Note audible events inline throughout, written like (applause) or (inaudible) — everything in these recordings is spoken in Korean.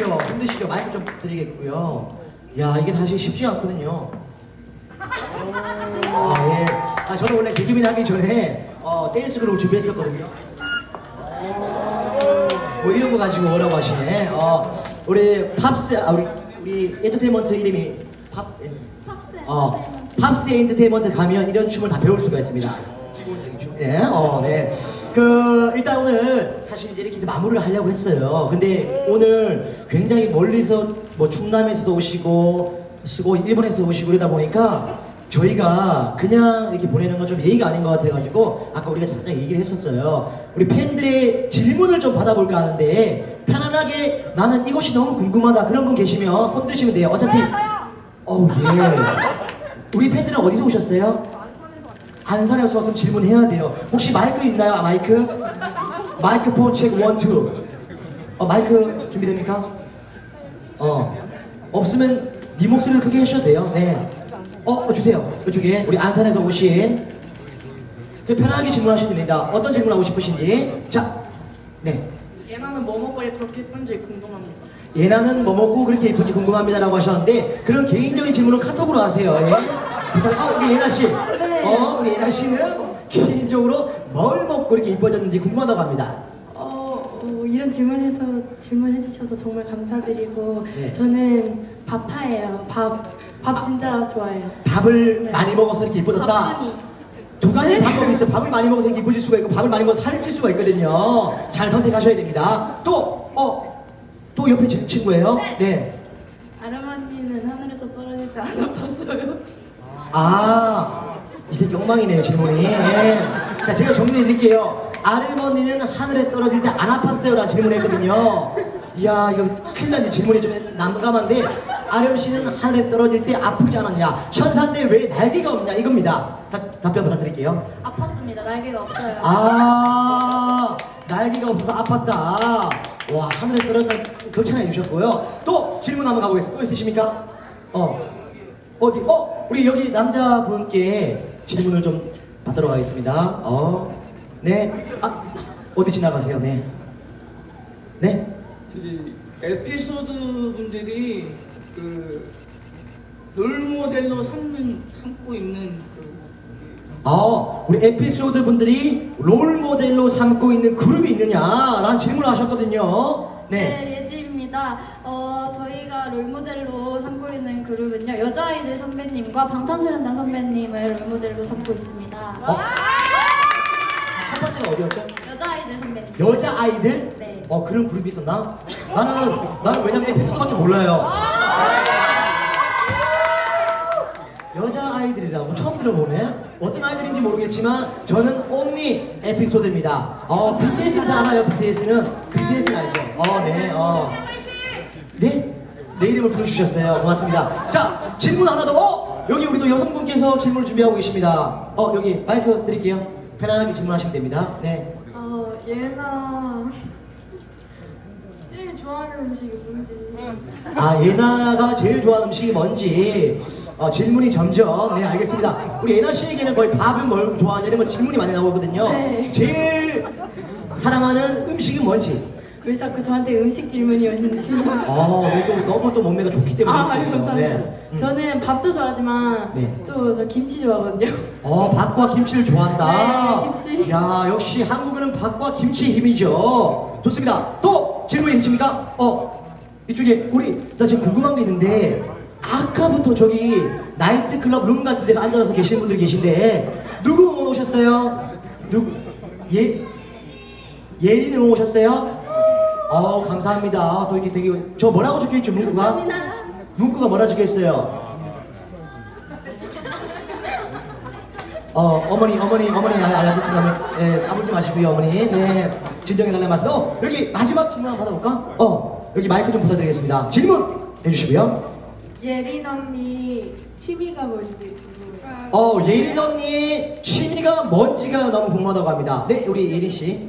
힘드시죠? 힘드시죠? 마이크 좀 드리겠고요. 야, 이게 사실 쉽지 않거든요. 아, 예. 아, 저는 원래 개그맨 하기 전에 어, 댄스 그룹 준비했었거든요. 뭐 이런 거 가지고 뭐라고 하시네. 어, 우리 팝스, 아, 우리, 우리 엔터테인먼트 이름이 팝, 엔, 어, 팝스 엔터테인먼트 가면 이런 춤을 다 배울 수가 있습니다. 네, 어, 네. 그, 일단 오늘 사실 이제 이렇게 해서 마무리를 하려고 했어요. 근데 오늘 굉장히 멀리서 뭐 충남에서도 오시고, 쓰고 일본에서 오시고 이러다 보니까 저희가 그냥 이렇게 보내는 건 좀 예의가 아닌 것 같아가지고 아까 우리가 잠깐 얘기를 했었어요. 우리 팬들의 질문을 좀 받아볼까 하는데 편안하게 나는 이것이 너무 궁금하다 그런 분 계시면 손 드시면 돼요. 어차피 어우 예. 우리 팬들은 어디서 오셨어요? 안산에서 왔으면 질문해야 돼요. 혹시 마이크 있나요? 아, 마이크? 마이크 폰 체크 원 투. 어 마이크 준비됩니까? 어 없으면 네 목소리를 크게 해주셔도 돼요. 네. 어, 어, 주세요. 그쪽에 우리 안산에서 오신 그 편하게 질문하시면 됩니다. 어떤 질문하고 싶으신지. 자, 네. 예나는 뭐 먹어야 그렇게 예쁜지 궁금합니다. 예나는 뭐 먹고 그렇게 예쁜지 궁금합니다라고 하셨는데 그런 개인적인 질문은 카톡으로 하세요. 예? 부탁. 어, 우리 예나 씨. 네. 어, 우리 예나 씨는 개인적으로 뭘 먹고 이렇게 이뻐졌는지 궁금하다고 합니다. 어, 어, 이런 질문해서 질문해 주셔서 정말 감사드리고 네. 저는 밥파예요. 밥, 밥 진짜 좋아해요. 밥을 네. 많이 먹어서 이렇게 이뻐졌다. 밥순이. 두 가지 네. 방법이 있어요. 밥을 많이 먹어서 이렇게 이뻐질 수가 있고 밥을 많이 먹어서 살찔 수가 있거든요. 잘 선택하셔야 됩니다. 또, 어, 또 옆에 친- 친구예요? 네. 아르마니는 하늘에서 떨어질 때 안 아팠어요. 아, 이 새끼 엉망이네요, 질문이. 예. 자, 제가 정리해 드릴게요. 아르머니는 하늘에 떨어질 때 안 아팠어요? 라는 질문을 했거든요. 이야, 이거 큰일 났네. 질문이 좀 난감한데, 아름 씨는 하늘에 떨어질 때 아프지 않았냐? 천사인데 왜 날개가 없냐? 이겁니다. 다- 답변 부탁드릴게요. 아팠습니다. 날개가 없어요. 아, 날개가 없어서 아팠다. 와, 하늘에 떨어졌다. 극찬해 주셨고요. 또 질문 한번 가보겠습니다. 또 있으십니까? 어, 어디? 어, 우리 여기 남자분께 질문을 좀 받도록 하겠습니다. 어, 네. 아, 어디 지나가세요? 네. 네? 저기 에피소드 분들이 그 롤 모델로 삼는 삼고 있는 그 아, 우리 에피소드 분들이 롤 모델로 삼고 있는 그룹이 있느냐라는 질문을 하셨거든요. 네. 네, 예지입니다. 어, 저희가 롤 모델로 삼고 있는 그룹은요, 여자아이들 선배님과 방탄소년단 선배님을 롤모델로 삼고 있습니다. 어? 첫 번째가 어디였죠? 여자아이들 선배님. 여자 아이들? 네. 어 그런 그룹이 있었나? 나는 나는 왜냐면 에피소드밖에 몰라요. 여자 아이들이라고 처음 들어보네. 어떤 아이들인지 모르겠지만 저는 온리 에피소드입니다. 어 BTS는 잘 알아요. BTS는 BTS는 알죠. 어 네. 어. 네? 내 이름을 불러주셨어요. 고맙습니다. 자 질문 하나 더. 어 여기 우리 또 여성분께서 질문을 준비하고 계십니다. 어 여기 마이크 드릴게요. 편안하게 질문하시면 됩니다. 네. 어, 예나 제일 좋아하는 음식이 뭔지. 아 예나가 제일 좋아하는 음식이 뭔지 어, 질문이 점점 네 알겠습니다 우리 예나 씨에게는 거의 밥은 뭘 좋아하냐 이런 거 질문이 많이 나오거든요 네. 제일 사랑하는 음식은 뭔지 왜 자꾸 저한테 음식 질문이 오는지. 어, 네, 또 너무 또 몸매가 좋기 때문에 아, 있어요. 감사합니다. 네. 음. 저는 밥도 좋아하지만 네. 또 저 김치 좋아하거든요. 어, 밥과 김치를 좋아한다. 네, 김치. 야, 역시 한국은 밥과 김치의 힘이죠. 좋습니다. 또 질문 있으십니까? 어, 이쪽에 우리 나 지금 궁금한 게 있는데 아까부터 저기 나이트클럽 룸 같은 데서 앉아서 계시는 분들이 계신데 누구 오셨어요? 누구? 예 예린 응원 오셨어요? 어, 감사합니다. 또 이렇게 되게 저 뭐라고 적혀 있죠 문구가? 문구가 뭐라 적혀 있어요? 어, 어머니, 어머니, 어머니, 아, 알겠습니다. 예, 까불지 마시고요, 어머니. 네, 진정해 달라는 말씀. 어, 여기 마지막 질문 한번 받아볼까? 어, 여기 마이크 좀 부탁드리겠습니다. 질문 해주시고요. 예린 언니 취미가 뭔지 궁금해요. 어, 예린 언니 취미가 뭔지가 너무 궁금하다고 합니다. 네, 우리 예린 씨.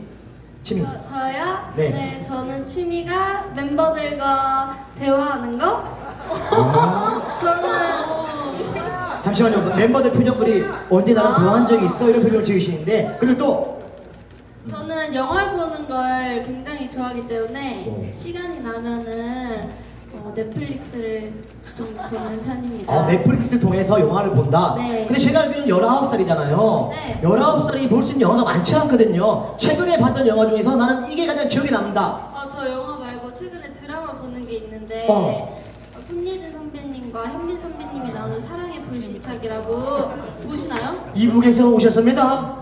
취미. 저, 저요? 네. 저는 취미가 멤버들과 대화하는 거? 어, 저는 잠시만요. 멤버들 표정들이 언제 나랑 대화한 적이 있어? 이런 표정을 지으시는데. 그리고 또, 저는 영화를 보는 걸 굉장히 좋아하기 때문에 어. 시간이 나면은 어, 넷플릭스를 좀 보는 편입니다. 어, 넷플릭스를 통해서 영화를 본다. 네. 근데 제가 알기로는 19살이잖아요. 네. 19살이 볼 수 있는 영화가 많지 않거든요. 최근에 봤던 영화 중에서 나는 이게 가장 기억에 남는다. 어, 저 영화 말고 최근에 드라마 보는 게 있는데 어. 어, 손예진 선배님과 현민 선배님이 나오는 사랑의 불시착이라고 보시나요? 이북에서 오셨습니다.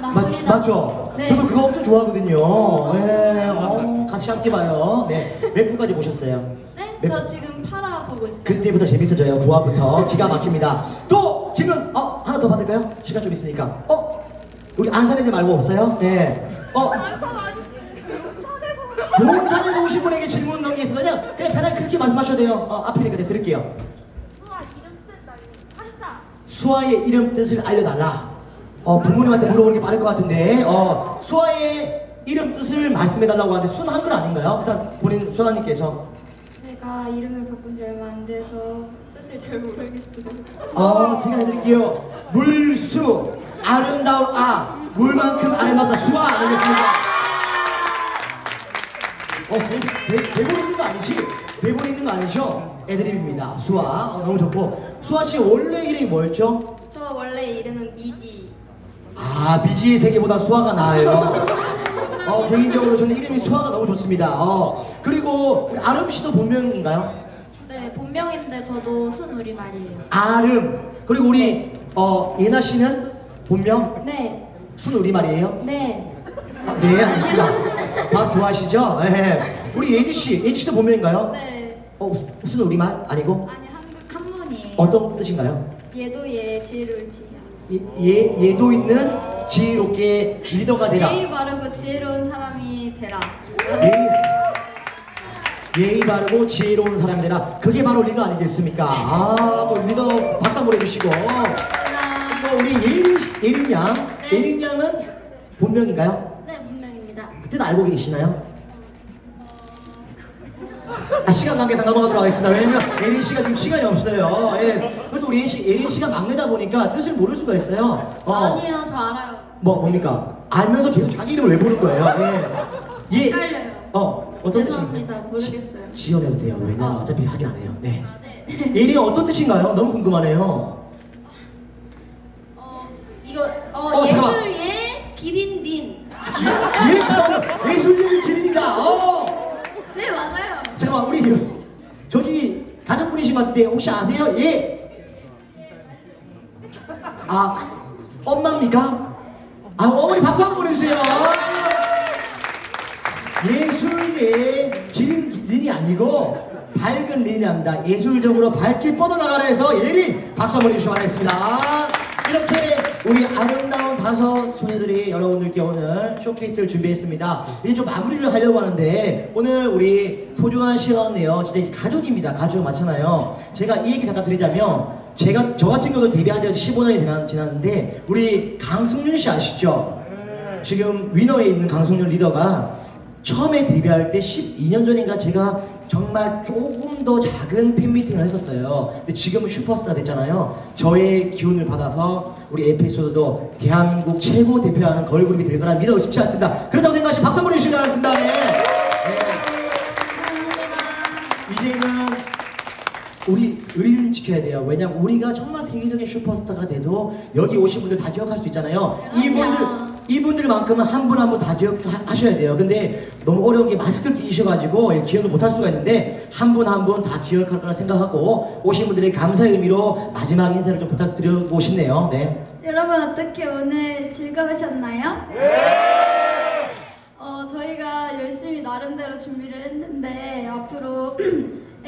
맞습니다. 맞, 맞죠? 네. 저도 그거 엄청 좋아하거든요. 네, 어, 같이 함께 봐요. 네, 몇 분까지 보셨어요? 네? 네. 저 지금 파라 보고 있어요. 그때부터 재밌어져요. 9화부터 기가 막힙니다. 또 지금 어 하나 더 받을까요? 시간 좀 있으니까. 어 우리 안산애들 말고 없어요? 네. 어 용산에서 오신 분에게 질문 넘기겠습니다. 그냥 편하게 그렇게 말씀하셔도 돼요. 어, 앞이니까 내가 드릴게요. 수아의 이름 뜻을 알려달라. 어, 부모님한테 물어보는 게 빠를 것 같은데, 어, 수아의 이름 뜻을 말씀해달라고 하는데, 순 한글 아닌가요? 일단 본인 수아님께서. 제가 이름을 바꾼 지 얼마 안 돼서 뜻을 잘 모르겠어요. 어, 제가 해드릴게요. 물수, 아름다운 아, 물만큼 아름답다 수아 아니겠습니까? 어, 대, 대, 대본 있는 거 아니지? 대본 있는 거 아니죠? 애드립입니다. 수아, 어, 너무 좋고. 수아 씨 원래 이름이 뭐였죠? 저 원래 이름은 미지. 아, 미지의 세계보다 수아가 나아요. 어, 개인적으로 저는 이름이 수아가 너무 좋습니다. 어, 그리고 우리 아름 씨도 본명인가요? 네, 본명인데 저도 순 우리말이에요. 아름. 그리고 우리 어, 예나 씨는 본명 네, 순 우리말이에요? 네. 아, 네, 알겠습니다. 밥 좋아하시죠? 네. 우리 예지 씨, 예지 씨도 본명인가요? 네. 어, 순 우리말 아니고 아니 한국 한문이에요. 어떤 뜻인가요? 얘도 얘 지혜로울 지혜야. 예, 예, 예도 있는 지혜롭게 리더가 되라. 예의 바르고 지혜로운 사람이 되라. 예의, 예의 바르고 지혜로운 사람이 되라. 그게 바로 리더 아니겠습니까? 아, 또 리더 박수 한번 해주시고. 또 우리 예린, 씨- 예린 양. 네. 예린 양은 본명인가요? 네, 본명입니다. 그때는 알고 계시나요? 아, 시간 관계상 넘어가도록 하겠습니다. 왜냐면 예린 씨가 지금 시간이 없어요. 예. 우리 예린, 씨, 예린 씨가 막내다 보니까 뜻을 모를 수가 있어요. 어. 아니요, 저 알아요. 뭐, 뭡니까? 알면서 계속 자기 이름을 왜 부른 거예요? 예. 예. 헷갈려요. 어, 어떤 죄송합니다. 뜻인가요? 모르겠어요. 지, 지어내도 돼요. 왜냐면 어. 어차피 확인 안 해요. 네. 아, 네. (laughs) 예린이 어떤 뜻인가요? 너무 궁금하네요. 어, 이거 어, 어, 잠깐만. 예술예 기린딘. 예, 잠깐만. 예술님이 지린이다. 어. 네, 맞아요. 잠깐만 우리 저기 가족분이신 것 같은데 혹시 아세요? 예. 아 엄마입니까? 아 어머니 박수 한번 보내주세요. 예술의 지린 린이 아니고 밝은 린이랍니다. 예술적으로 밝게 뻗어나가라 해서 예린 박수 한번 해주시기 바라겠습니다. 이렇게 우리 아름다운 다섯 소녀들이 여러분들께 오늘 쇼케이스를 준비했습니다. 이제 좀 마무리를 하려고 하는데 오늘 우리 소중한 시간이에요. 진짜 가족입니다. 가족 맞잖아요. 제가 이 얘기 잠깐 드리자면 제가 저 같은 경우도 데뷔한 지 15년이 지났, 지났는데 우리 강승윤 씨 아시죠? 지금 위너에 있는 강승윤 리더가 처음에 데뷔할 때 12년 전인가 제가 정말 조금 더 작은 팬미팅을 했었어요. 근데 지금은 슈퍼스타 됐잖아요. 저의 기운을 받아서 우리 에피소드도 대한민국 최고 대표하는 걸그룹이 될 거라 믿어 쉽지 않습니다. 그렇다고 생각하시면 박수 한번 해주시기 바랍니다. 네. 네. 이제는 우리 지켜야 돼요. 왜냐면 우리가 정말 세계적인 슈퍼스타가 돼도 여기 오신 분들 다 기억할 수 있잖아요. 이분들 이분들만큼은 한 분 한 분 다 기억하셔야 돼요. 근데 너무 어려운 게 마스크를 끼셔가지고 예, 기억을 못 할 수가 있는데 한 분 한 분 다 기억할 거라 생각하고 오신 분들의 감사의 의미로 마지막 인사를 좀 부탁드리고 싶네요. 네. 여러분 어떻게 오늘 즐거우셨나요? 어, 저희가 열심히 나름대로 준비를 했는데 앞으로 (clears throat)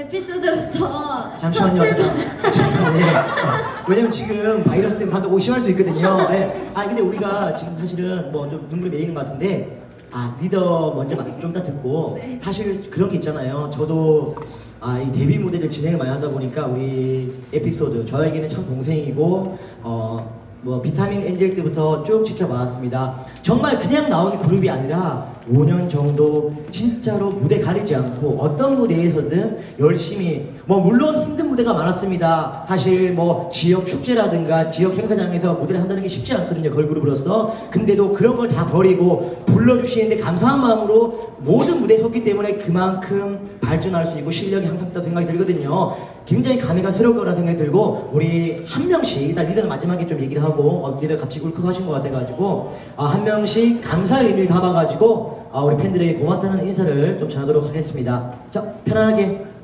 에피소드로서 잠시만요. 첫 출발- 잠깐. 잠깐만요. 예. 어, 왜냐면 지금 바이러스 때문에 다들 오심할 수 있거든요. 예. 아 근데 우리가 지금 사실은 뭐 좀 눈물이 메이는 것 같은데 아 리더 먼저 좀 이따 듣고 네. 사실 그런 게 있잖아요. 저도 아 이 데뷔 무대를 진행을 많이 하다 보니까 우리 에피소드 저에게는 참 동생이고 어. 뭐 비타민 엔젤 때부터 쭉 지켜봐왔습니다. 정말 그냥 나온 그룹이 아니라 5년 정도 진짜로 무대 가리지 않고 어떤 무대에서든 열심히 뭐 물론 힘든 무대가 많았습니다. 사실 뭐 지역 축제라든가 지역 행사장에서 무대를 한다는 게 쉽지 않거든요. 걸그룹으로서. 근데도 그런 걸 다 버리고 불러주시는데 감사한 마음으로 모든 무대에 섰기 때문에 그만큼 발전할 수 있고 실력이 항상 있다고 생각이 들거든요. 굉장히 감회가 새로울 거라 생각이 들고 우리 한 명씩 일단 리더는 마지막에 좀 얘기를 하고 어, 리더 갑자기 울컥하신 것 같아가지고 아, 한 명씩 감사의 의미를 담아가지고 아, 우리 팬들에게 고맙다는 인사를 좀 전하도록 하겠습니다. 자 편안하게